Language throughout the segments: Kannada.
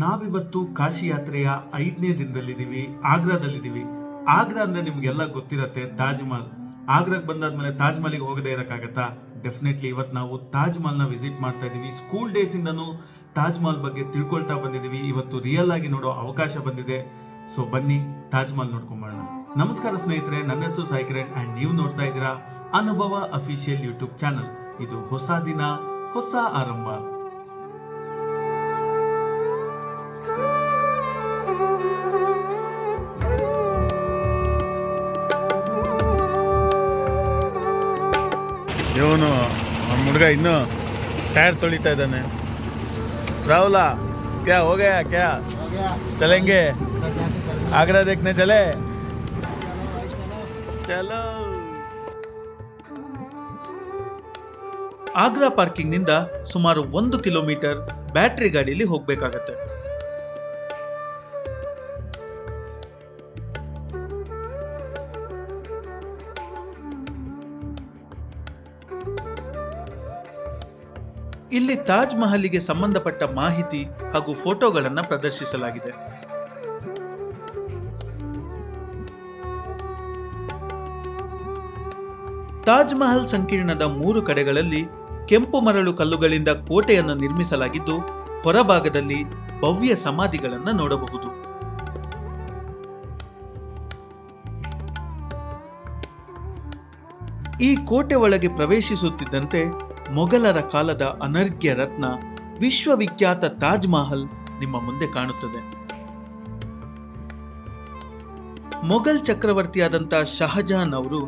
ನಾವಿವತ್ತು ಕಾಶಿ ಯಾತ್ರೆಯ ಐದನೇ ದಿನದಲ್ಲಿದ್ದೀವಿ, ಆಗ್ರಾದಲ್ಲಿದ್ದೀವಿ. ಆಗ್ರಾ ಅಂದ್ರೆ ನಿಮ್ಗೆಲ್ಲ ಗೊತ್ತಿರತ್ತೆ ತಾಜ್ ಮಹಲ್ ಆಗ್ರಾಗ್ ಬಂದಾದ್ಮೇಲೆ ತಾಜ್ ಮಹಲ್ಗೆ ಹೋಗದೆ ಇರಕ್ಕಾಗತ್ತಾ? ಡೆಫಿನೆಟ್ಲಿ ಇವತ್ತು ನಾವು ತಾಜ್ ಮಹಲ್ನ ವಿಸಿಟ್ ಮಾಡ್ತಾ ಇದ್ದೀವಿ. ಸ್ಕೂಲ್ ಡೇಸಿಂದನೂ ತಾಜ್ ಮಹಲ್ ಬಗ್ಗೆ ತಿಳ್ಕೊಳ್ತಾ ಬಂದಿದ್ದೀವಿ. ಇವತ್ತು ರಿಯಲ್ ಆಗಿ ನೋಡೋ ಅವಕಾಶ ಬಂದಿದೆ. ಸೊ ಬನ್ನಿ ತಾಜ್ ಮಹಲ್ ನೋಡ್ಕೊಂಬರೋಣ. ನಮಸ್ಕಾರ ಸ್ನೇಹಿತರೆ, ನನ್ನ ಹೆಸರು ಸಾಯಿ ಆ್ಯಂಡ್ ನೀವು ನೋಡ್ತಾ ಇದ್ದೀರಾ ಅನುಭವ ಅಫಿಷಿಯಲ್ ಯೂಟ್ಯೂಬ್ ಚಾನಲ್ ಇದು ಹೊಸ ದಿನ, ಹೊಸ ಆರಂಭ. ಇವನು ನಮ್ಮ ಹುಡುಗ ಇನ್ನೂ ಟೈರ್ ತೊಳಿತಾ ಇದ್ದಾನೆ. ರಾಹುಲ, ಕ್ಯಾ ಹೋಗಯಾ ಕ್ಯಾ? ಚಲಂಗೆ. ಆಗ್ರಾ ದೇಖ್ನೆ ಚಲೆ. ಚಲೋ. ಆಗ್ರಾ ಪಾರ್ಕಿಂಗ್ನಿಂದ ಸುಮಾರು ಒಂದು ಕಿಲೋಮೀಟರ್ ಬ್ಯಾಟ್ರಿ ಗಾಡಿಯಲ್ಲಿ ಹೋಗಬೇಕಾಗತ್ತೆ. ಇಲ್ಲಿ ತಾಜ್ ಮಹಲಿಗೆ ಸಂಬಂಧಪಟ್ಟ ಮಾಹಿತಿ ಹಾಗೂ ಫೋಟೋಗಳನ್ನು ಪ್ರದರ್ಶಿಸಲಾಗಿದೆ. ತಾಜ್ ಮಹಲ್ ಸಂಕೀರ್ಣದ ಮೂರು ಕಡೆಗಳಲ್ಲಿ ಕೆಂಪು ಮರಳು ಕಲ್ಲುಗಳಿಂದ ಕೋಟೆಯನ್ನು ನಿರ್ಮಿಸಲಾಗಿದ್ದು, ಹೊರಭಾಗದಲ್ಲಿ ಭವ್ಯ ಸಮಾಧಿಗಳನ್ನು ನೋಡಬಹುದು. ಈ ಕೋಟೆ ಒಳಗೆ ಪ್ರವೇಶಿಸುತ್ತಿದ್ದಂತೆ ಮೊಘಲರ ಕಾಲದ ಅನರ್ಘ್ಯ ರತ್ನ ವಿಶ್ವವಿಖ್ಯಾತ ತಾಜ್ ಮಹಲ್ ನಿಮ್ಮ ಮುಂದೆ ಕಾಣುತ್ತದೆ. ಮೊಘಲ್ ಚಕ್ರವರ್ತಿಯಾದಂಥ ಶಹಜಹಾನ್ ಅವರು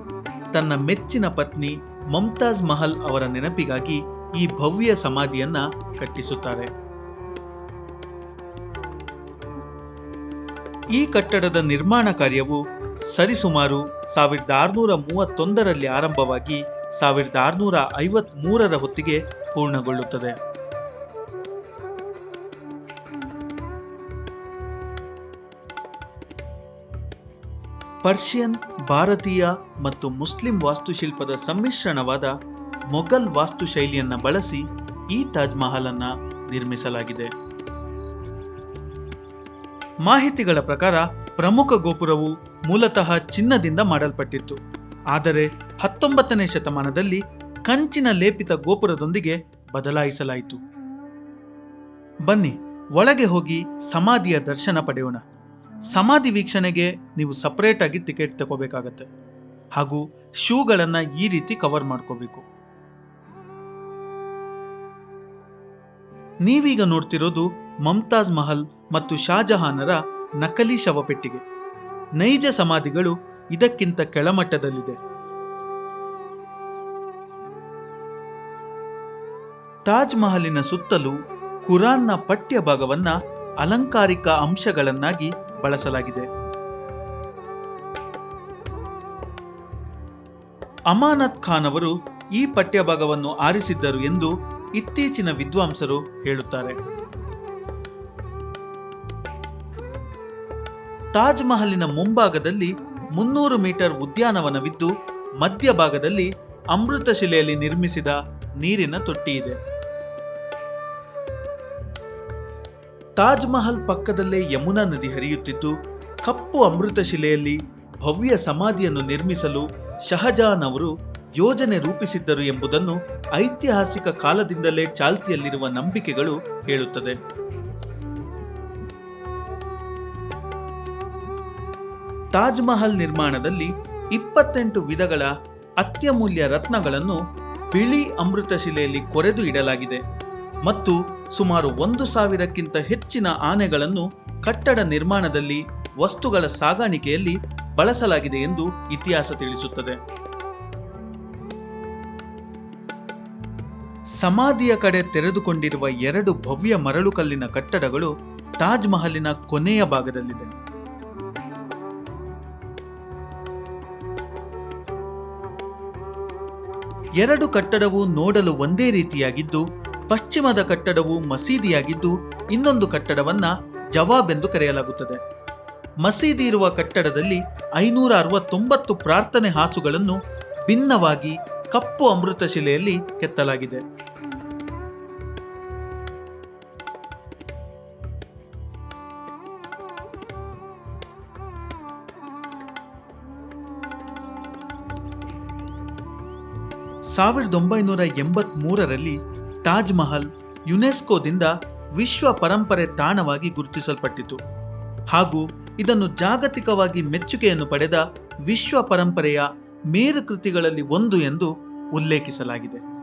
ತನ್ನ ಮೆಚ್ಚಿನ ಪತ್ನಿ ಮಮ್ತಾಜ್ ಮಹಲ್ ಅವರ ನೆನಪಿಗಾಗಿ ಈ ಭವ್ಯ ಸಮಾಧಿಯನ್ನ ಕಟ್ಟಿಸುತ್ತಾರೆ. ಈ ಕಟ್ಟಡದ ನಿರ್ಮಾಣ ಕಾರ್ಯವು ಸರಿಸುಮಾರು ಸಾವಿರದ ಆರುನೂರ ಮೂವತ್ತೊಂದರಲ್ಲಿ ಆರಂಭವಾಗಿ ಸಾವಿರದ ಆರುನೂರ ಐವತ್ತ್ ಮೂರರ ಹೊತ್ತಿಗೆ ಪೂರ್ಣಗೊಳ್ಳುತ್ತದೆ. ಪರ್ಷಿಯನ್, ಭಾರತೀಯ ಮತ್ತು ಮುಸ್ಲಿಂ ವಾಸ್ತುಶಿಲ್ಪದ ಸಮ್ಮಿಶ್ರಣವಾದ ಮೊಘಲ್ ವಾಸ್ತುಶೈಲಿಯನ್ನು ಬಳಸಿ ಈ ತಾಜ್ ಮಹಲ್ ಅನ್ನ ನಿರ್ಮಿಸಲಾಗಿದೆ. ಮಾಹಿತಿಗಳ ಪ್ರಕಾರ ಪ್ರಮುಖ ಗೋಪುರವು ಮೂಲತಃ ಚಿನ್ನದಿಂದ ಮಾಡಲ್ಪಟ್ಟಿತ್ತು. ಆದರೆ ಹತ್ತೊಂಬತ್ತನೇ ಶತಮಾನದಲ್ಲಿ ಕಂಚಿನ ಲೇಪಿತ ಗೋಪುರದೊಂದಿಗೆ ಬದಲಾಯಿಸಲಾಯಿತು. ಬನ್ನಿ, ಒಳಗೆ ಹೋಗಿ ಸಮಾಧಿಯ ದರ್ಶನ ಪಡೆಯೋಣ. ಸಮಾಧಿ ವೀಕ್ಷಣೆಗೆ ನೀವು ಸಪರೇಟ್ ಆಗಿ ಟಿಕೆಟ್ ತಗೋಬೇಕಾಗತ್ತೆ. ಹಾಗೂ ಶೂಗಳನ್ನು ಈ ರೀತಿ ಕವರ್ ಮಾಡ್ಕೋಬೇಕು. ನೀವೀಗ ನೋಡ್ತಿರೋದು ಮಮ್ತಾಜ್ ಮಹಲ್ ಮತ್ತು ಶಾಜಹಾನರ ನಕಲಿ ಶವಪೆಟ್ಟಿಗೆ. ನೈಜ ಸಮಾಧಿಗಳು ಇದಕ್ಕಿಂತ ಕೆಳಮಟ್ಟದಲ್ಲಿದೆ. ತಾಜ್ ಮಹಲಿನ ಸುತ್ತಲೂ ಕುರಾನ್ನ ಪಠ್ಯ ಭಾಗವನ್ನ ಅಲಂಕಾರಿಕ ಅಂಶಗಳನ್ನಾಗಿ ಬಳಸಲಾಗಿದೆ. ಅಮಾನತ್ ಖಾನ್ ಅವರು ಈ ಪಠ್ಯಭಾಗವನ್ನು ಆರಿಸಿದ್ದರು ಎಂದು ಇತ್ತೀಚಿನ ವಿದ್ವಾಂಸರು ಹೇಳುತ್ತಾರೆ. ತಾಜ್ ಮಹಲಿನ ಮುಂಭಾಗದಲ್ಲಿ ಮುನ್ನೂರು ಮೀಟರ್ ಉದ್ಯಾನವನವಿದ್ದು ಮಧ್ಯಭಾಗದಲ್ಲಿ ಅಮೃತ ಶಿಲೆಯಲ್ಲಿ ನಿರ್ಮಿಸಿದ ನೀರಿನ ತೊಟ್ಟಿ ಇದೆ ತಾಜ್ ಮಹಲ್ ಪಕ್ಕದಲ್ಲೇ ಯಮುನಾ ನದಿ ಹರಿಯುತ್ತಿದ್ದು, ಕಪ್ಪು ಅಮೃತ ಶಿಲೆಯಲ್ಲಿ ಭವ್ಯ ಸಮಾಧಿಯನ್ನು ನಿರ್ಮಿಸಲು ಶಹಜಹಾನ್ ಅವರು ಯೋಜನೆ ರೂಪಿಸಿದ್ದರು ಎಂಬುದನ್ನು ಐತಿಹಾಸಿಕ ಕಾಲದಿಂದಲೇ ಚಾಲ್ತಿಯಲ್ಲಿರುವ ನಂಬಿಕೆಗಳು ಹೇಳುತ್ತದೆ. ತಾಜ್ ಮಹಲ್ ನಿರ್ಮಾಣದಲ್ಲಿ ಇಪ್ಪತ್ತೆಂಟು ವಿಧಗಳ ಅತ್ಯಮೂಲ್ಯ ರತ್ನಗಳನ್ನು ಬಿಳಿ ಅಮೃತಶಿಲೆಯಲ್ಲಿ ಕೊರೆದು ಇಡಲಾಗಿದೆ ಮತ್ತು ಸುಮಾರು ಒಂದು ಸಾವಿರಕ್ಕಿಂತ ಹೆಚ್ಚಿನ ಆನೆಗಳನ್ನು ಕಟ್ಟಡ ನಿರ್ಮಾಣದಲ್ಲಿ ವಸ್ತುಗಳ ಸಾಗಾಣಿಕೆಯಲ್ಲಿ ಬಳಸಲಾಗಿದೆ ಎಂದು ಇತಿಹಾಸ ತಿಳಿಸುತ್ತದೆ. ಸಮಾಧಿಯ ಕಡೆ ತೆರೆದುಕೊಂಡಿರುವ ಎರಡು ಭವ್ಯ ಮರಳುಕಲ್ಲಿನ ಕಟ್ಟಡಗಳು ತಾಜ್ ಮಹಲಿನ ಕೊನೆಯ ಭಾಗದಲ್ಲಿದೆ. ಎರಡು ಕಟ್ಟಡವು ನೋಡಲು ಒಂದೇ ರೀತಿಯಾಗಿದ್ದು, ಪಶ್ಚಿಮದ ಕಟ್ಟಡವು ಮಸೀದಿಯಾಗಿದ್ದು, ಇನ್ನೊಂದು ಕಟ್ಟಡವನ್ನ ಜವಾಬ್ ಎಂದು ಕರೆಯಲಾಗುತ್ತದೆ. ಮಸೀದಿ ಇರುವ ಕಟ್ಟಡದಲ್ಲಿ ಐನೂರ ಅರವತ್ತೊಂಬತ್ತು ಪ್ರಾರ್ಥನೆ ಹಾಸುಗಳನ್ನು ಭಿನ್ನವಾಗಿ ಕಪ್ಪು ಅಮೃತ ಶಿಲೆಯಲ್ಲಿ ಕೆತ್ತಲಾಗಿದೆ. ಸಾವಿರದ ಒಂಬೈನೂರ ಎಂಬತ್ಮೂರರಲ್ಲಿ ತಾಜ್ ಮಹಲ್ ಯುನೆಸ್ಕೋದಿಂದ ವಿಶ್ವ ಪರಂಪರೆ ತಾಣವಾಗಿ ಗುರುತಿಸಲ್ಪಟ್ಟಿತು. ಹಾಗೂ ಇದನ್ನು ಜಾಗತಿಕವಾಗಿ ಮೆಚ್ಚುಗೆಯನ್ನು ಪಡೆದ ವಿಶ್ವ ಪರಂಪರೆಯ ಮೇರು ಕೃತಿಗಳಲ್ಲಿ ಒಂದು ಎಂದು ಉಲ್ಲೇಖಿಸಲಾಗಿದೆ.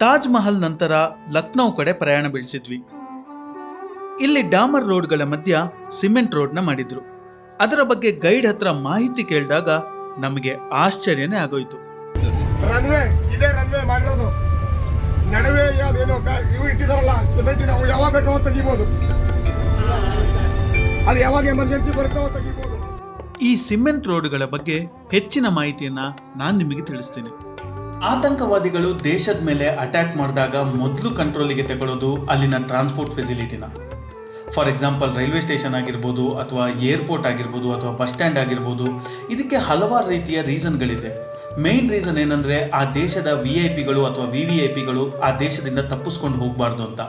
ತಾಜ್ ಮಹಲ್ ನಂತರ ಲಕ್ನೌ ಕಡೆ ಪ್ರಯಾಣ ಬೆಳೆಸಿದ್ವಿ. ಇಲ್ಲಿ ಡಾಮರ್ ರೋಡ್ಗಳ ಮಧ್ಯ ಸಿಮೆಂಟ್ ರೋಡ್ನ ಮಾಡಿದ್ರು. ಅದರ ಬಗ್ಗೆ ಗೈಡ್ ಹತ್ರ ಮಾಹಿತಿ ಕೇಳಿದಾಗ ನಮಗೆ ಆಶ್ಚರ್ಯನೇ ಆಗೋಯ್ತು. ರನ್ವೇ ಇದೇ ರನ್ವೇ ಮಾಡಿರೋದು. ನಡುವೆ ಅದೇನೋ ಬ್ಯಾ- ಇವು ಇಟ್ಟಿದಾರಲ್ಲ ಸಿಮೆಂಟ್ ನಾವು ಯಾವಾಗ ಬೇಕೋ ತೆಗಿಬೋದು. ಅದು ಯಾವಾಗ ಎಮರ್ಜೆನ್ಸಿ ಬರುತ್ತೋ ತೆಗಿಬೋದು. ಈ ಸಿಮೆಂಟ್ ರೋಡ್ಗಳ ಬಗ್ಗೆ ಹೆಚ್ಚಿನ ಮಾಹಿತಿಯನ್ನ ನಾನು ನಿಮಗೆ ತಿಳಿಸ್ತೀನಿ. ಆತಂಕವಾದಿಗಳು ದೇಶದ ಮೇಲೆ ಅಟ್ಯಾಕ್ ಮಾಡಿದಾಗ ಮೊದಲು ಕಂಟ್ರೋಲಿಗೆ ತಗೊಳ್ಳೋದು ಅಲ್ಲಿನ ಟ್ರಾನ್ಸ್ಪೋರ್ಟ್ ಫೆಸಿಲಿಟಿನ ಫಾರ್ ಎಕ್ಸಾಂಪಲ್ ರೈಲ್ವೆ ಸ್ಟೇಷನ್ ಆಗಿರ್ಬೋದು ಅಥವಾ ಏರ್ಪೋರ್ಟ್ ಆಗಿರ್ಬೋದು ಅಥವಾ ಬಸ್ ಸ್ಟ್ಯಾಂಡ್ ಆಗಿರ್ಬೋದು, ಇದಕ್ಕೆ ಹಲವಾರು ರೀತಿಯ ರೀಸನ್ಗಳಿದೆ ಮೇನ್ ರೀಸನ್ ಏನಂದರೆ ಆ ದೇಶದ ವಿ ಐ ಪಿಗಳು ಅಥವಾ ವಿ ವಿ ಐ ಪಿಗಳು ಆ ದೇಶದಿಂದ ತಪ್ಪಿಸ್ಕೊಂಡು ಹೋಗಬಾರ್ದು ಅಂತ.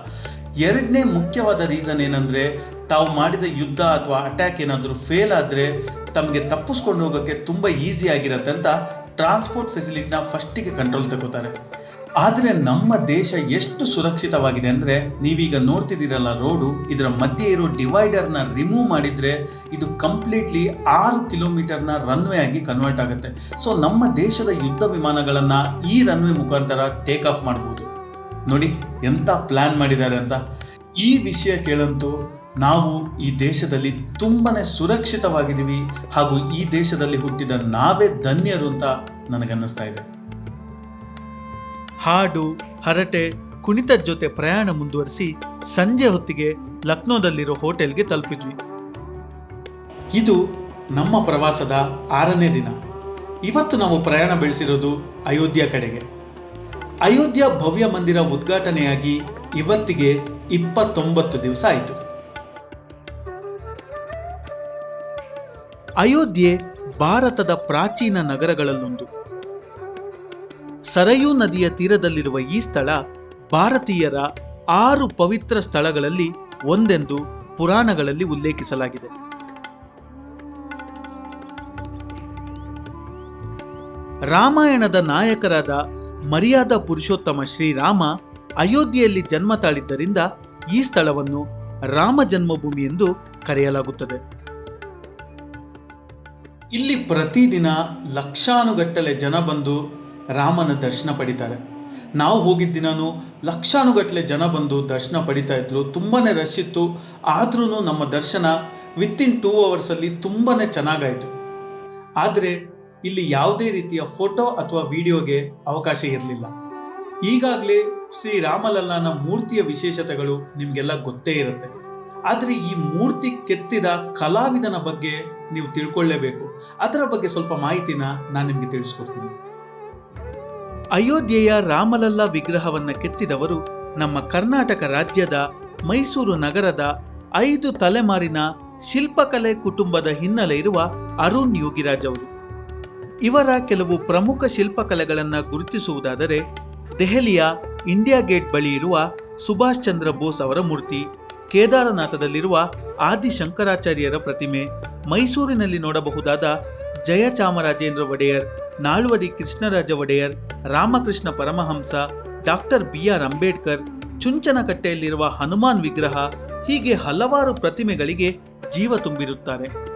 ಎರಡನೇ ಮುಖ್ಯವಾದ ರೀಸನ್ ಏನಂದರೆ ತಾವು ಮಾಡಿದ ಯುದ್ಧ ಅಥವಾ ಅಟ್ಯಾಕ್ ಏನಾದರೂ ಫೇಲ್ ಆದರೆ ತಮಗೆ ತಪ್ಪಿಸ್ಕೊಂಡು ಹೋಗೋಕ್ಕೆ ತುಂಬ ಈಸಿ ಆಗಿರತ್ತೆ ಅಂತ ಟ್ರಾನ್ಸ್ಪೋರ್ಟ್ ಫೆಸಿಲಿಟಿನ ಫಸ್ಟಿಗೆ ಕಂಟ್ರೋಲ್ ತಗೋತಾರೆ ಆದರೆ ನಮ್ಮ ದೇಶ ಎಷ್ಟು ಸುರಕ್ಷಿತವಾಗಿದೆ ಅಂದರೆ ನೀವೀಗ ನೋಡ್ತಿದ್ದೀರಲ್ಲ ರೋಡು, ಇದರ ಮಧ್ಯೆ ಇರೋ ಡಿವೈಡರ್ನ ರಿಮೂವ್ ಮಾಡಿದರೆ ಇದು ಕಂಪ್ಲೀಟ್ಲಿ ಆರು ಕಿಲೋಮೀಟರ್ನ ರನ್ವೇ ಆಗಿ ಕನ್ವರ್ಟ್ ಆಗುತ್ತೆ. ಸೊ ನಮ್ಮ ದೇಶದ ಯುದ್ಧ ವಿಮಾನಗಳನ್ನು ಈ ರನ್ವೇ ಮುಖಾಂತರ ಟೇಕ್ ಆಫ್ ಮಾಡ್ಬೋದು. ನೋಡಿ ಎಂಥ ಪ್ಲ್ಯಾನ್ ಮಾಡಿದ್ದಾರೆ ಅಂತ. ಈ ವಿಷಯ ಕೇಳಂತೂ ನಾವು ಈ ದೇಶದಲ್ಲಿ ತುಂಬಾ ಸುರಕ್ಷಿತವಾಗಿದ್ದೀವಿ ಹಾಗೂ ಈ ದೇಶದಲ್ಲಿ ಹುಟ್ಟಿದ ನಾವೇ ಧನ್ಯರು ಅಂತ ನನಗನ್ನಿಸ್ತಾ ಇದೆ. ಹಾಡು, ಹರಟೆ ಕುಣಿತದ ಜೊತೆ ಪ್ರಯಾಣ ಮುಂದುವರಿಸಿ ಸಂಜೆ ಹೊತ್ತಿಗೆ ಲಕ್ನೋದಲ್ಲಿರೋ ಹೋಟೆಲ್ಗೆ ತಲುಪಿದ್ವಿ. ಇದು ನಮ್ಮ ಪ್ರವಾಸದ ಆರನೇ ದಿನ. ಇವತ್ತು ನಾವು ಪ್ರಯಾಣ ಬೆಳೆಸಿರೋದು ಅಯೋಧ್ಯ ಕಡೆಗೆ. ಅಯೋಧ್ಯ ಭವ್ಯ ಮಂದಿರ ಉದ್ಘಾಟನೆಯಾಗಿ ಇವತ್ತಿಗೆ ಇಪ್ಪತ್ತೊಂಬತ್ತು ದಿವಸ ಆಯಿತು. ಅಯೋಧ್ಯೆ ಭಾರತದ ಪ್ರಾಚೀನ ನಗರಗಳಲ್ಲೊಂದು. ಸರಯೂ ನದಿಯ ತೀರದಲ್ಲಿರುವ ಈ ಸ್ಥಳ ಭಾರತೀಯರ ಆರು ಪವಿತ್ರ ಸ್ಥಳಗಳಲ್ಲಿ ಒಂದೆಂದು ಪುರಾಣಗಳಲ್ಲಿ ಉಲ್ಲೇಖಿಸಲಾಗಿದೆ. ರಾಮಾಯಣದ ನಾಯಕರಾದ ಮರ್ಯಾದ ಪುರುಷೋತ್ತಮ ಶ್ರೀರಾಮ ಅಯೋಧ್ಯೆಯಲ್ಲಿ ಜನ್ಮ ತಾಳಿದ್ದರಿಂದ ಈ ಸ್ಥಳವನ್ನು ರಾಮ ಜನ್ಮಭೂಮಿ ಎಂದು ಕರೆಯಲಾಗುತ್ತದೆ. ಇಲ್ಲಿ ಪ್ರತಿದಿನ ಲಕ್ಷಾನುಗಟ್ಟಲೆ ಜನ ಬಂದು ರಾಮನ ದರ್ಶನ ಪಡಿತಾರೆ. ನಾವು ಹೋಗಿದ್ದ ದಿನನೂ ಲಕ್ಷಾನುಗಟ್ಟಲೆ ಜನ ಬಂದು ದರ್ಶನ ಪಡಿತಾ ಇದ್ರು. ತುಂಬಾ ರಶ್ ಇತ್ತು. ಆದ್ರೂ ನಮ್ಮ ದರ್ಶನ ವಿತಿನ್ ಟೂ ಅವರ್ಸಲ್ಲಿ ತುಂಬಾ ಚೆನ್ನಾಗಾಯಿತು. ಆದರೆ ಇಲ್ಲಿ ಯಾವುದೇ ರೀತಿಯ ಫೋಟೋ ಅಥವಾ ವಿಡಿಯೋಗೆ ಅವಕಾಶ ಇರಲಿಲ್ಲ. ಈಗಾಗಲೇ ಶ್ರೀ ರಾಮಲಲ್ಲನ ಮೂರ್ತಿಯ ವಿಶೇಷತೆಗಳು ನಿಮಗೆಲ್ಲ ಗೊತ್ತೇ ಇರುತ್ತೆ. ಆದರೆ ಈ ಮೂರ್ತಿ ಕೆತ್ತಿದ ಕಲಾವಿದನ ಬಗ್ಗೆ ನೀವು ತಿಳ್ಕೊಳ್ಳೇಬೇಕು. ಅದರ ಬಗ್ಗೆ ಸ್ವಲ್ಪ ಮಾಹಿತಿನ ನಾನು ನಿಮಗೆ ತಿಳಿಸ್ಕೊಡ್ತೀನಿ. ಅಯೋಧ್ಯೆಯ ರಾಮಲಲ್ಲ ವಿಗ್ರಹವನ್ನು ಕೆತ್ತಿದವರು ನಮ್ಮ ಕರ್ನಾಟಕ ರಾಜ್ಯದ ಮೈಸೂರು ನಗರದ ಐದು ತಲೆಮಾರಿನ ಶಿಲ್ಪಕಲೆ ಕುಟುಂಬದ ಹಿನ್ನೆಲೆ ಇರುವ ಅರುಣ್ ಯೋಗಿರಾಜ್ ಅವರು. ಇವರ ಕೆಲವು ಪ್ರಮುಖ ಶಿಲ್ಪಕಲೆಗಳನ್ನು ಗುರುತಿಸುವುದಾದರೆ ದೆಹಲಿಯ ಇಂಡಿಯಾ ಗೇಟ್ ಬಳಿ ಇರುವ ಸುಭಾಷ್ ಚಂದ್ರ ಬೋಸ್ ಅವರ ಮೂರ್ತಿ ಕೇದಾರನಾಥದಲ್ಲಿರುವ ಆದಿಶಂಕರಾಚಾರ್ಯರ ಪ್ರತಿಮೆ ಮೈಸೂರಿನಲ್ಲಿ ನೋಡಬಹುದಾದ Jayachamarajendra Wodeyar, Nalvadi Krishnaraja Wodeyar, Ramakrishna Paramahamsa, doctor B R Ambedkar, ಚುಂಚನಕಟ್ಟೆಯಲ್ಲಿರುವ Hanuman ವಿಗ್ರಹ ಹೀಗೆ ಹಲವಾರು ಪ್ರತಿಮೆಗಳಿಗೆ ಜೀವ ತುಂಬಿರುತ್ತಾರೆ.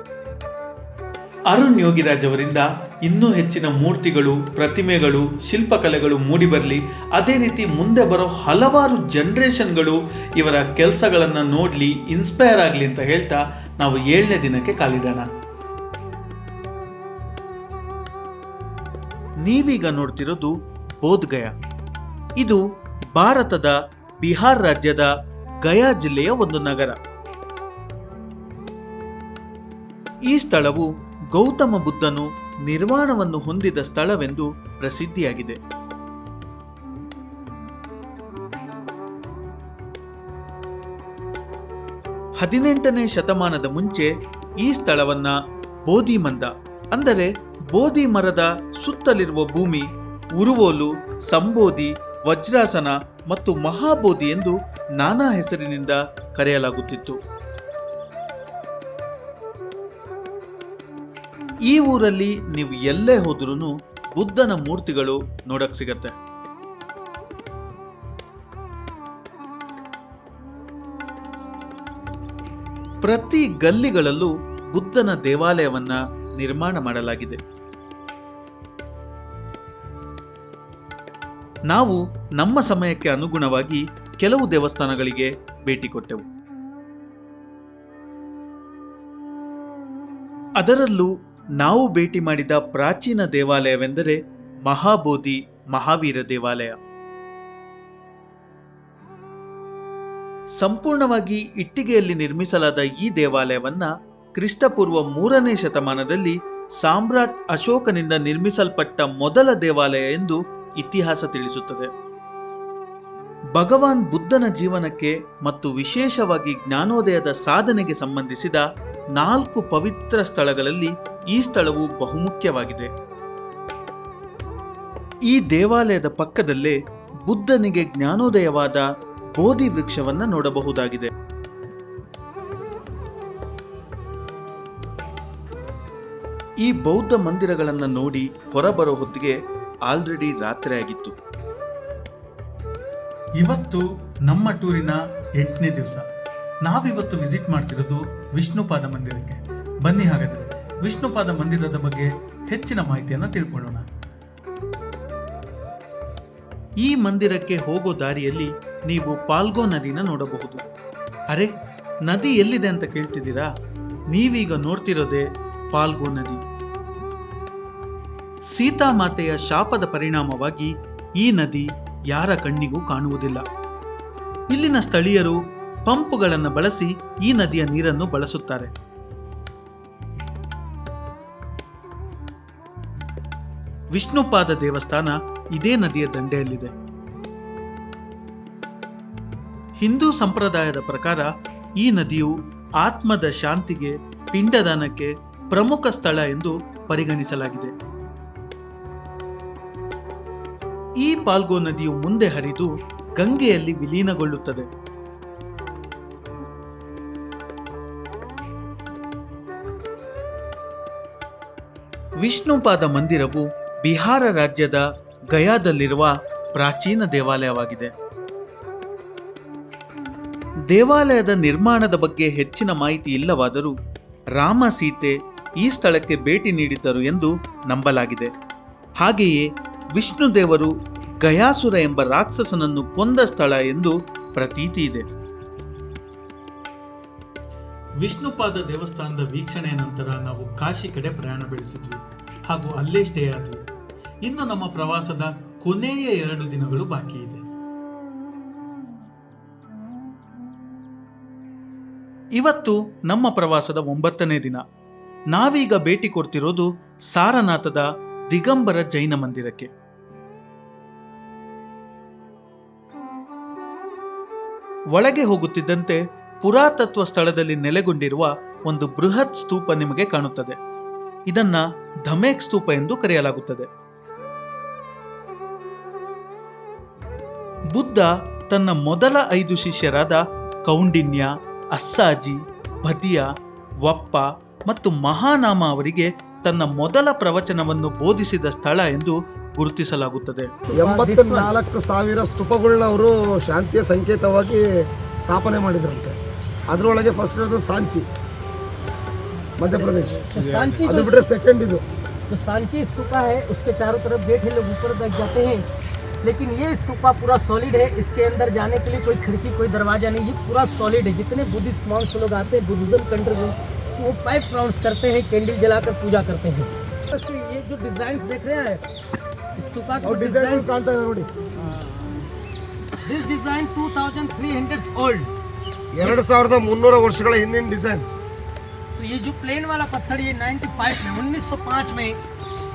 ಅರುಣ್ ಯೋಗಿರಾಜ್ ಅವರಿಂದ ಇನ್ನೂ ಹೆಚ್ಚಿನ ಮೂರ್ತಿಗಳು, ಪ್ರತಿಮೆಗಳು, ಶಿಲ್ಪಕಲೆಗಳು ಮೂಡಿಬರಲಿ ಅದೇ ರೀತಿ ಮುಂದೆ ಬರೋ ಹಲವಾರು ಜನ್ರೇಷನ್ಗಳು ಇವರ ಕೆಲಸಗಳನ್ನು ನೋಡಲಿ ಇನ್ಸ್ಪೈರ್ ಆಗಲಿ ಅಂತ ಹೇಳ್ತಾ ನಾವು ಏಳನೇ ದಿನಕ್ಕೆ ಕಾಲಿಡೋಣ. ನೀವೀಗ ನೋಡ್ತಿರೋದು ಬೋಧ್ಗಯ. ಇದು ಭಾರತದ ಬಿಹಾರ್ ರಾಜ್ಯದ ಗಯಾ ಜಿಲ್ಲೆಯ ಒಂದು ನಗರ. ಈ ಸ್ಥಳವು ಗೌತಮ ಬುದ್ಧನು ನಿರ್ವಾಣವನ್ನು ಹೊಂದಿದ ಸ್ಥಳವೆಂದು ಪ್ರಸಿದ್ಧಿಯಾಗಿದೆ. ಹದಿನೆಂಟನೇ ಶತಮಾನದ ಮುಂಚೆ ಈ ಸ್ಥಳವನ್ನ ಬೋಧಿಮಂದ, ಅಂದರೆ ಬೋಧಿ ಮರದ ಸುತ್ತಲಿರುವ ಭೂಮಿ, ಉರುವೋಲು, ಸಂಬೋಧಿ, ವಜ್ರಾಸನ ಮತ್ತು ಮಹಾಬೋಧಿ ಎಂದು ನಾನಾ ಹೆಸರಿನಿಂದ ಕರೆಯಲಾಗುತ್ತಿತ್ತು. ಈ ಊರಲ್ಲಿ ನೀವು ಎಲ್ಲೇ ಹೋದ್ರೂ ಬುದ್ಧನ ಮೂರ್ತಿಗಳು ನೋಡಕ್ ಸಿಗತ್ತೆ. ಪ್ರತಿ ಗಲ್ಲಿಗಳಲ್ಲೂ ಬುದ್ಧನ ದೇವಾಲಯವನ್ನ ನಿರ್ಮಾಣ ಮಾಡಲಾಗಿದೆ. ನಾವು ನಮ್ಮ ಸಮಯಕ್ಕೆ ಅನುಗುಣವಾಗಿ ಕೆಲವು ದೇವಸ್ಥಾನಗಳಿಗೆ ಭೇಟಿ ಕೊಟ್ಟೆವು. ಅದರಲ್ಲೂ ನಾವು ಭೇಟಿ ಮಾಡಿದ ಪ್ರಾಚೀನ ದೇವಾಲಯವೆಂದರೆ ಮಹಾಬೋಧಿ ಮಹಾವೀರ ದೇವಾಲಯ. ಸಂಪೂರ್ಣವಾಗಿ ಇಟ್ಟಿಗೆಯಲ್ಲಿ ನಿರ್ಮಿಸಲಾದ ಈ ದೇವಾಲಯವನ್ನ ಕ್ರಿಸ್ತಪೂರ್ವ ಮೂರನೇ ಶತಮಾನದಲ್ಲಿ ಸಾಮ್ರಾಟ್ ಅಶೋಕನಿಂದ ನಿರ್ಮಿಸಲ್ಪಟ್ಟ ಮೊದಲ ದೇವಾಲಯ ಎಂದು ಇತಿಹಾಸ ತಿಳಿಸುತ್ತದೆ. ಭಗವಾನ್ ಬುದ್ಧನ ಜೀವನಕ್ಕೆ ಮತ್ತು ವಿಶೇಷವಾಗಿ ಜ್ಞಾನೋದಯದ ಸಾಧನೆಗೆ ಸಂಬಂಧಿಸಿದ ನಾಲ್ಕು ಪವಿತ್ರ ಸ್ಥಳಗಳಲ್ಲಿ ಈ ಸ್ಥಳವು ಬಹುಮುಖ್ಯವಾಗಿದೆ. ಈ ದೇವಾಲಯದ ಪಕ್ಕದಲ್ಲೇ ಬುದ್ಧನಿಗೆ ಜ್ಞಾನೋದಯವಾದ ಬೋಧಿ ವೃಕ್ಷವನ್ನು ನೋಡಬಹುದಾಗಿದೆ. ಈ ಬೌದ್ಧ ಮಂದಿರಗಳನ್ನು ನೋಡಿ ಹೊರಬರೋ ಹೊತ್ತಿಗೆ ಆಲ್ರೆಡಿ ರಾತ್ರಿ ಆಗಿತ್ತು ಇವತ್ತು ನಮ್ಮ ಟೂರಿನ ಎಂಟನೇ ದಿವಸ. ನಾವಿವತ್ತು ವಿಸಿಟ್ ಮಾಡ್ತಿರೋದು ವಿಷ್ಣುಪಾದ ಮಂದಿರಕ್ಕೆ. ಬನ್ನಿ ಹಾಗಾದ್ರೆ. ವಿಷ್ಣುಪಾದ ಮಂದಿರದ ಬಗ್ಗೆ ಹೆಚ್ಚಿನ ಮಾಹಿತಿಯನ್ನು ತಿಳ್ಕೊಳ್ಳೋಣ. ಈ ಮಂದಿರಕ್ಕೆ ಹೋಗೋ ದಾರಿಯಲ್ಲಿ ನೀವು ಪಾಲ್ಗೋ ನದಿನ ನೋಡಬಹುದು. ಅರೆ, ನದಿ ಎಲ್ಲಿದೆ ಅಂತ ಕೇಳ್ತಿದ್ದೀರಾ? ನೀವೀಗ ನೋಡ್ತಿರೋದೇ ಪಾಲ್ಗೋ ನದಿ. ಸೀತಾಮಾತೆಯ ಶಾಪದ ಪರಿಣಾಮವಾಗಿ ಈ ನದಿ ಯಾರ ಕಣ್ಣಿಗೂ ಕಾಣುವುದಿಲ್ಲ. ಇಲ್ಲಿನ ಸ್ಥಳೀಯರು ಪಂಪುಗಳನ್ನು ಬಳಸಿ ಈ ನದಿಯ ನೀರನ್ನು ಬಳಸುತ್ತಾರೆ. ವಿಷ್ಣುಪಾದ ದೇವಸ್ಥಾನ ಇದೇ ನದಿಯ ದಂಡೆಯಲ್ಲಿದೆ. ಹಿಂದೂ ಸಂಪ್ರದಾಯದ ಪ್ರಕಾರ ಈ ನದಿಯು ಆತ್ಮದ ಶಾಂತಿಗೆ, ಪಿಂಡದಾನಕ್ಕೆ ಪ್ರಮುಖ ಸ್ಥಳ ಎಂದು ಪರಿಗಣಿಸಲಾಗಿದೆ. ಈ ಪಾಲ್ಗೋ ನದಿಯು ಮುಂದೆ ಹರಿದು ಗಂಗೆಯಲ್ಲಿ ವಿಲೀನಗೊಳ್ಳುತ್ತದೆ. ವಿಷ್ಣುಪಾದ ಮಂದಿರವು ಬಿಹಾರ ರಾಜ್ಯದ ಗಯಾದಲ್ಲಿರುವ ಪ್ರಾಚೀನ ದೇವಾಲಯವಾಗಿದೆ. ದೇವಾಲಯದ ನಿರ್ಮಾಣದ ಬಗ್ಗೆ ಹೆಚ್ಚಿನ ಮಾಹಿತಿ ಇಲ್ಲವಾದರೂ ರಾಮ ಸೀತೆ ಈ ಸ್ಥಳಕ್ಕೆ ಭೇಟಿ ನೀಡಿದ್ದರು ಎಂದು ನಂಬಲಾಗಿದೆ. ಹಾಗೆಯೇ ವಿಷ್ಣು ದೇವರು ಗಯಾಸುರ ಎಂಬ ರಾಕ್ಷಸನನ್ನು ಕೊಂದ ಸ್ಥಳ ಎಂದು ಪ್ರತೀತಿ ಇದೆ. ವಿಷ್ಣುಪಾದ ದೇವಸ್ಥಾನದ ವೀಕ್ಷಣೆಯ ನಂತರ ನಾವು ಕಾಶಿ ಕಡೆ ಪ್ರಯಾಣ ಬೆಳೆಸಿದ್ವಿ ಹಾಗೂ ಅಲ್ಲೇ ಸ್ಟೇ ಆದ್ವಿ. ಇನ್ನು ನಮ್ಮ ಪ್ರವಾಸದ ಕೊನೆಯ ಎರಡು ದಿನಗಳು ಬಾಕಿ ಇದೆ. ಇವತ್ತು ನಮ್ಮ ಪ್ರವಾಸದ ಒಂಬತ್ತನೇ ದಿನ. ನಾವೀಗ ಭೇಟಿ ಕೊಡ್ತಿರೋದು ಸಾರನಾಥದ ದಿಗಂಬರ ಜೈನ ಮಂದಿರಕ್ಕೆ. ಒಳಗೆ ಹೋಗುತ್ತಿದ್ದಂತೆ ಪುರಾತತ್ವ ಸ್ಥಳದಲ್ಲಿ ನೆಲೆಗೊಂಡಿರುವ ಒಂದು ಬೃಹತ್ ಸ್ತೂಪ ನಿಮಗೆ ಕಾಣುತ್ತದೆ. ಇದನ್ನ ಧಮೇಕ್ ಸ್ತೂಪ ಎಂದು ಕರೆಯಲಾಗುತ್ತದೆ. ಬುದ್ಧ ತನ್ನ ಮೊದಲ ಐದು ಶಿಷ್ಯರಾದ ಕೌಂಡಿನ್ಯ, ಅಸ್ಸಾಜಿ ಭತಿಯ ವಪ್ಪ ಮತ್ತು ಮಹಾನಾಮ ಅವರಿಗೆ ತನ್ನ ಮೊದಲ ಪ್ರವಚನವನ್ನು ಬೋಧಿಸಿದ ಸ್ಥಳ ಎಂದು ಗುರುತಿಸಲಾಗುತ್ತದೆ. ಎಂಬತ್ತ ನಾಲ್ಕು ಸಾವಿರ ಸ್ತೂಪಗಳನ್ನ ಅವರು ಶಾಂತಿಯ ಸಂಕೇತವಾಗಿ ಸ್ಥಾಪನೆ ಮಾಡಿದ್ರಂತೆ. ಅದರೊಳಗೆ ಫಸ್ಟ್ ಇರೋದು ಸಾಂಚಿ ಮಧ್ಯಪ್ರದೇಶ सांची ಅದು जो ಬಿಟ್ಟರೆ ಸೆಕೆಂಡ್ ಇದು जो सांची स्तूपा है उसके चारों तरफ बैठे लोग ऊपर तक जाते हैं लेकिन ये स्तूपा पूरा सॉलिड है इसके अंदर जाने के लिए कोई खिड़की कोई दरवाजा नहीं ये पूरा सॉलिड है जितने बुद्धिस्ट मॉन्स लोग आते हैं बुद्धिज्म कंट्री में वो फाइव राउंड्स करते हैं कैंडल जलाकर पूजा करते हैं इसके ये जो डिजाइन देख रहे हैं स्तूपा ಅವ್ರ के ಡಿಸೈನ್ डिजाइन ಕಾಣ್ತಾ ಇದೆ ನೋಡಿ दिस डिजाइन 2300 ओल्ड ಎರಡು ಸಾವಿರದ ಮುನ್ನೂರು ವರ್ಷಗಳ ಹಿಂದಿನ ಡಿಸೈನ್ तो ये जो प्लेन वाला पत्थर ये 95 में 1905 में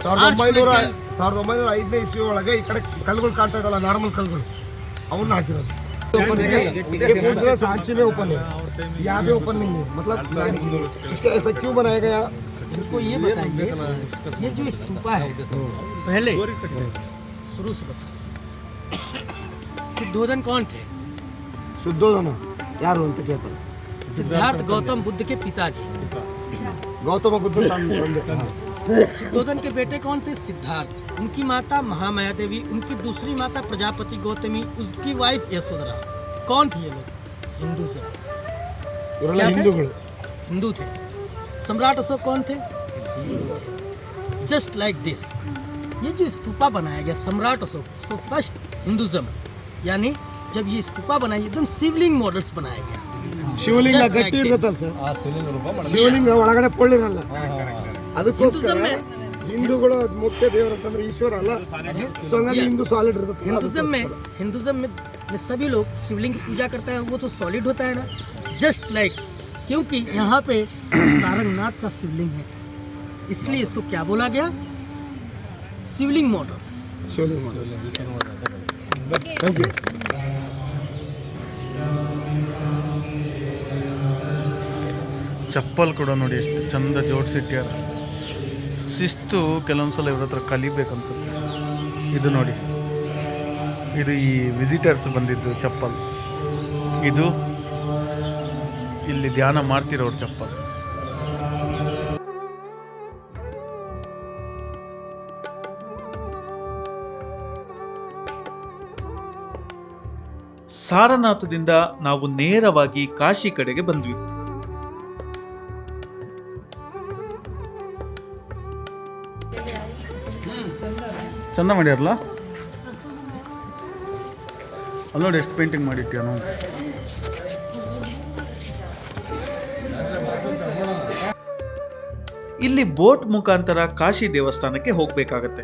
ಸಾವಿರದ Arch ಒಂಬೈನೂರ Plateau. ಸಾವಿರದ ಒಂಬೈನೂರ ಐದನೇ ಇಸ್ವಿ ಒಳಗೆ ಈ ಕಡೆ ಕಲ್ಲುಗಳು ಕಾಣ್ತಾ ಇದಲ್ಲ ನಾರ್ಮಲ್ ಕಲ್ಲುಗಳು ಅವನ್ನ ಹಾಕಿರೋದು ये पूछ रहे सांची में ओपन है यहाँ पे ओपन नहीं है मतलब इसको ऐसा क्यों बनाया गया इनको ये बताइए ये जो स्तूपा है पहले शुरू से बता सिद्धोधन कौन थे ಶುದ್ಧೋಧನ ಯಾರು ಅಂತ ಕೇಳ್ತಾರೆ सिद्धार्थ गौतम बुद्ध के पिताजी ಗೌತಮ ಬುದ್ಧ ತಂದೆ ತಂದೆ ಹಾ. शुद्धोधन के बेटे कौन थे सिद्धार्थ उनकी माता महामाया देवी उनकी दूसरी माता प्रजापति गौतमी उसकी वाइफ यशोधरा कौन थे ये लोग हिंदू से ಇವರೆಲ್ಲ क्या थे? ಹಿಂದೂಗಳು हिंदू थे सम्राट अशोक कौन थे जस्ट लाइक दिस ये जो स्तूपा बनाया गया सम्राट अशोक सो फर्स्ट हिंदुज्म यानी जब ये स्तूपा बनाया एकदम शिवलिंग मॉडल्स बनाया गया ಶಿವಲಿಂಗ Just like ಗಟ್ಟಿ this. ಇರುತ್ತಲ್ಲ ಸರ್ ಶಿವಲಿಂಗ ಒಳಗಡೆ ಪೊಳ್ಳಿರಲ್ಲ ಅದಕ್ಕೋಸ್ಕರ ಹಿಂದೂಸಮ್ ಹಿಂದೂಗಳು ಅದ್ ಮುಖ್ಯ ದೇವರು ಅಂತಂದ್ರೆ ಈಶ್ವರ ಅಲ್ಲ ಸೊ ಹಂಗಾಗಿ ಹಿಂದೂ ಸಾಲಿಡ್ ಇರುತ್ತೆ हिंदुज्म में हिंदुज्म में, में सभी लोग शिवलिंग की पूजा करते हैं वो तो सॉलिड होता है ना जस्ट लाइक क्योंकि यहाँ पे सारंगनाथ का शिवलिंग है इसलिए इसको क्या बोला गया Shivling models Shivling thank you ಚಪ್ಪಲ್ ಕೂಡ ನೋಡಿ ಎಷ್ಟು ಚಂದ ಜೋಡಿಸಿಟ್ಟಿಯಾರ ಶಿಸ್ತು ಕೆಲವೊಂದ್ಸಲ ಇವ್ರ ಹತ್ರ ಕಲಿಬೇಕು ಅನ್ಸುತ್ತೆ. ಇದು ನೋಡಿ. ಇದು ಈ ವಿಸಿಟರ್ಸ್ ಬಂದಿದ್ದು ಚಪ್ಪಲ್. ಇದು ಇಲ್ಲಿ ಧ್ಯಾನ ಮಾಡ್ತಿರೋರು ಚಪ್ಪಲ್. ಸಾರನಾಥದಿಂದ ನಾವು ನೇರವಾಗಿ ಕಾಶಿ ಕಡೆಗೆ ಬಂದ್ವಿ. ಚಂದ ಮಾಡ್ಯಾರಲ್ಲ ಅಲ್ಲಿ ನೋಡಿ ಎಷ್ಟು ಪೇಂಟಿಂಗ್ ಮಾಡಿಟ್ಯಾನು ಇಲ್ಲಿ ಬೋಟ್ ಮುಖಾಂತರ ಕಾಶಿ ದೇವಸ್ಥಾನಕ್ಕೆ ಹೋಗಬೇಕಾಗತ್ತೆ.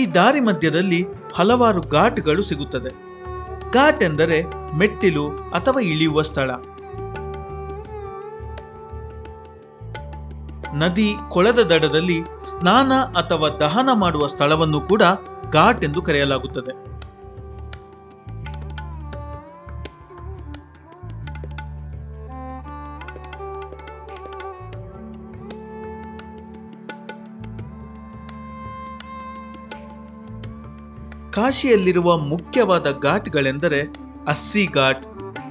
ಈ ದಾರಿ ಮಧ್ಯದಲ್ಲಿ ಹಲವಾರು ಘಾಟ್ಗಳು ಸಿಗುತ್ತದೆ. ಘಾಟ್ ಎಂದರೆ ಮೆಟ್ಟಿಲು ಅಥವಾ ಇಳಿಯುವ ಸ್ಥಳ. ನದಿ ಕೊಳದ ದಡದಲ್ಲಿ ಸ್ನಾನ ಅಥವಾ ದಹನ ಮಾಡುವ ಸ್ಥಳವನ್ನು ಕೂಡ ಘಾಟ್ ಎಂದು ಕರೆಯಲಾಗುತ್ತದೆ. ಕಾಶಿಯಲ್ಲಿರುವ ಮುಖ್ಯವಾದ ಘಾಟ್ಗಳೆಂದರೆ ಅಸ್ಸಿ ಘಾಟ್,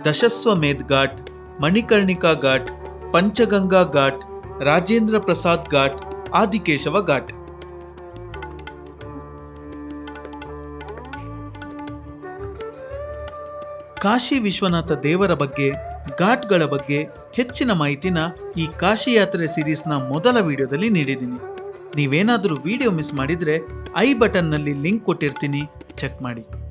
ದಶಸ್ವಮೇಧ್ ಘಾಟ್, ಮಣಿಕರ್ಣಿಕಾ ಘಾಟ್, ಪಂಚಗಂಗಾ ಘಾಟ್, ರಾಜೇಂದ್ರ ಪ್ರಸಾದ್ ಘಾಟ್, ಆದಿಕೇಶವ ಘಾಟ್. ಕಾಶಿ ವಿಶ್ವನಾಥ ದೇವರ ಬಗ್ಗೆ, ಘಾಟ್ಗಳ ಬಗ್ಗೆ ಹೆಚ್ಚಿನ ಮಾಹಿತಿನ ಈ ಕಾಶಿ ಯಾತ್ರೆ ಸೀರೀಸ್ನ ಮೊದಲ ವಿಡಿಯೋದಲ್ಲಿ ನೀಡಿದ್ದೀನಿ. ನೀವೇನಾದರೂ ವಿಡಿಯೋ ಮಿಸ್ ಮಾಡಿದರೆ, ಐ ಬಟನ್ನಲ್ಲಿ ಲಿಂಕ್ ಕೊಟ್ಟಿರ್ತೀನಿ. ಚೆಕ್ ಮಾಡಿ.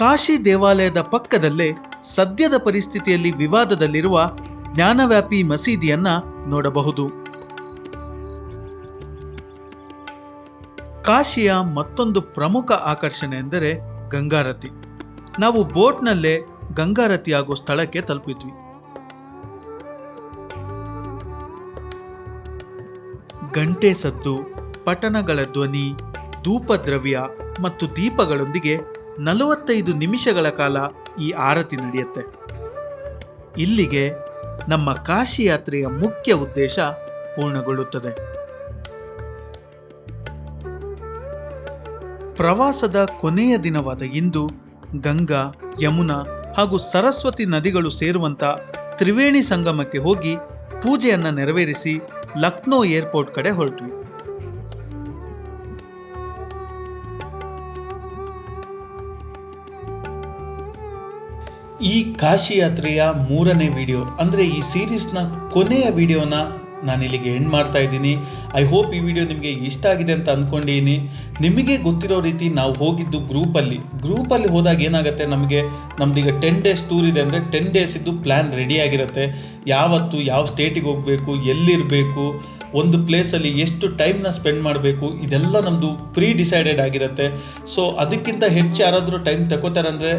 ಕಾಶಿ ದೇವಾಲಯದ ಪಕ್ಕದಲ್ಲೇ ಸದ್ಯದ ಪರಿಸ್ಥಿತಿಯಲ್ಲಿ ವಿವಾದದಲ್ಲಿರುವ ಜ್ಞಾನವ್ಯಾಪಿ ಮಸೀದಿಯನ್ನ ನೋಡಬಹುದು. ಕಾಶಿಯ ಮತ್ತೊಂದು ಪ್ರಮುಖ ಆಕರ್ಷಣೆ ಎಂದರೆ ಗಂಗಾರತಿ. ನಾವು ಬೋಟ್ನಲ್ಲೇ ಗಂಗಾರತಿ ಆಗೋ ಸ್ಥಳಕ್ಕೆ ತಲುಪಿದ್ವಿ. ಗಂಟೆ ಸದ್ದು, ಪಟನಗಳ ಧ್ವನಿ, ಧೂಪದ್ರವ್ಯ ಮತ್ತು ದೀಪಗಳೊಂದಿಗೆ ನಲವತ್ತೈದು ನಿಮಿಷಗಳ ಕಾಲ ಈ ಆರತಿ ನಡೆಯುತ್ತೆ. ಇಲ್ಲಿಗೆ ನಮ್ಮ ಕಾಶಿ ಯಾತ್ರೆಯ ಮುಖ್ಯ ಉದ್ದೇಶ ಪೂರ್ಣಗೊಳ್ಳುತ್ತದೆ. ಪ್ರವಾಸದ ಕೊನೆಯ ದಿನವಾದ ಇಂದು ಗಂಗಾ, ಯಮುನಾ ಹಾಗೂ ಸರಸ್ವತಿ ನದಿಗಳು ಸೇರುವಂತ ತ್ರಿವೇಣಿ ಸಂಗಮಕ್ಕೆ ಹೋಗಿ ಪೂಜೆಯನ್ನು ನೆರವೇರಿಸಿ ಲಕ್ನೋ ಏರ್ಪೋರ್ಟ್ ಕಡೆ ಹೊರಟ್ವಿ. ಈ ಕಾಶಿ ಯಾತ್ರೆಯ ಮೂರನೇ ವಿಡಿಯೋ ಅಂದರೆ ಈ ಸೀರೀಸ್ನ ಕೊನೆಯ ವಿಡಿಯೋನ ನಾನು ಇಲ್ಲಿಗೆ ಎಂಡ್ ಮಾಡ್ತಾ ಇದ್ದೀನಿ. ಐ ಹೋಪ್ ಈ ವಿಡಿಯೋ ನಿಮಗೆ ಇಷ್ಟ ಆಗಿದೆ ಅಂತ ಅಂದ್ಕೊಂಡಿದ್ದೀನಿ ನಿಮಗೆ ಗೊತ್ತಿರೋ ರೀತಿ ನಾವು ಹೋಗಿದ್ದು ಗ್ರೂಪಲ್ಲಿ. ಗ್ರೂಪಲ್ಲಿ ಹೋದಾಗ ಏನಾಗುತ್ತೆ ನಮಗೆ, ನಮ್ದೀಗ ಟೆನ್ ಡೇಸ್ ಟೂರ್ ಇದೆ ಅಂದರೆ ಟೆನ್ ಡೇಸ್ ಇದ್ದು ಪ್ಲ್ಯಾನ್ ರೆಡಿ ಆಗಿರುತ್ತೆ. ಯಾವತ್ತು, ಯಾವ ಸ್ಟೇಟಿಗೆ ಹೋಗಬೇಕು, ಎಲ್ಲಿರಬೇಕು, ಒಂದು ಪ್ಲೇಸಲ್ಲಿ ಎಷ್ಟು ಟೈಮ್ನ ಸ್ಪೆಂಡ್ ಮಾಡಬೇಕು, ಇದೆಲ್ಲ ನಮ್ಮದು ಪ್ರೀ ಡಿಸೈಡೆಡ್ ಆಗಿರುತ್ತೆ. ಸೊ ಅದಕ್ಕಿಂತ ಹೆಚ್ಚು ಯಾರಾದರೂ ಟೈಮ್ ತಗೋತಾರೆ ಅಂದರೆ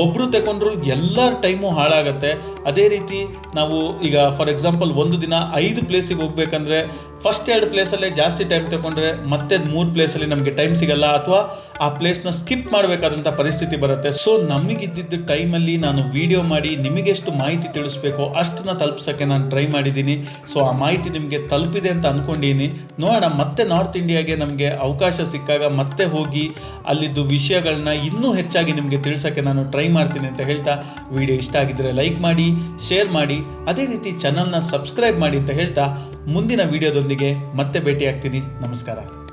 ಒಬ್ಬರು ತಗೊಂಡ್ರು ಎಲ್ಲರ ಟೈಮು ಹಾಳಾಗತ್ತೆ. ಅದೇ ರೀತಿ ನಾವು ಈಗ ಫಾರ್ ಎಕ್ಸಾಂಪಲ್ ಒಂದು ದಿನ ಐದು ಪ್ಲೇಸಿಗೆ ಹೋಗ್ಬೇಕಂದ್ರೆ ಫಸ್ಟ್ ಎರಡು ಪ್ಲೇಸಲ್ಲೇ ಜಾಸ್ತಿ ಟೈಮ್ ತಗೊಂಡ್ರೆ ಮತ್ತೆ ಮೂರು ಪ್ಲೇಸಲ್ಲಿ ನಮಗೆ ಟೈಮ್ ಸಿಗಲ್ಲ ಅಥವಾ ಆ ಪ್ಲೇಸ್ನ ಸ್ಕಿಪ್ ಮಾಡಬೇಕಾದಂಥ ಪರಿಸ್ಥಿತಿ ಬರುತ್ತೆ. ಸೊ ನಮಗಿದ್ದಿದ್ದ ಟೈಮಲ್ಲಿ ನಾನು ವಿಡಿಯೋ ಮಾಡಿ ನಿಮಗೆಷ್ಟು ಮಾಹಿತಿ ತಿಳಿಸ್ಬೇಕೋ ಅಷ್ಟನ್ನ ತಲುಪ್ಸೋಕ್ಕೆ ನಾನು ಟ್ರೈ ಮಾಡಿದ್ದೀನಿ. ಸೊ ಆ ಮಾಹಿತಿ ನಿಮಗೆ ತಲುಪಿದೆ ಅಂತ ಅಂದ್ಕೊಂಡಿದ್ದೀನಿ ನೋಡೋಣ, ಮತ್ತೆ ನಾರ್ತ್ ಇಂಡಿಯಾಗೆ ನಮಗೆ ಅವಕಾಶ ಸಿಕ್ಕಾಗ ಮತ್ತೆ ಹೋಗಿ ಅಲ್ಲಿದ್ದು ವಿಷಯಗಳನ್ನ ಇನ್ನೂ ಹೆಚ್ಚಾಗಿ ನಿಮಗೆ ತಿಳಿಸೋಕ್ಕೆ ನಾನು ಟ್ರೈ ಮಾಡ್ತೀನಿ ಅಂತ ಹೇಳ್ತಾ ವಿಡಿಯೋ ಇಷ್ಟ ಆಗಿದ್ದರೆ ಲೈಕ್ ಮಾಡಿ ಶೇರ್ ಮಾಡಿ, ಅದೇ ರೀತಿ ಚಾನಲ್ನ ಸಬ್ಸ್ಕ್ರೈಬ್ ಮಾಡಿ ಅಂತ ಹೇಳ್ತಾ ಮುಂದಿನ ವಿಡಿಯೋದೊಂದಿಗೆ ಮತ್ತೆ ಭೇಟಿಯಾಗ್ತೀನಿ. ನಮಸ್ಕಾರ.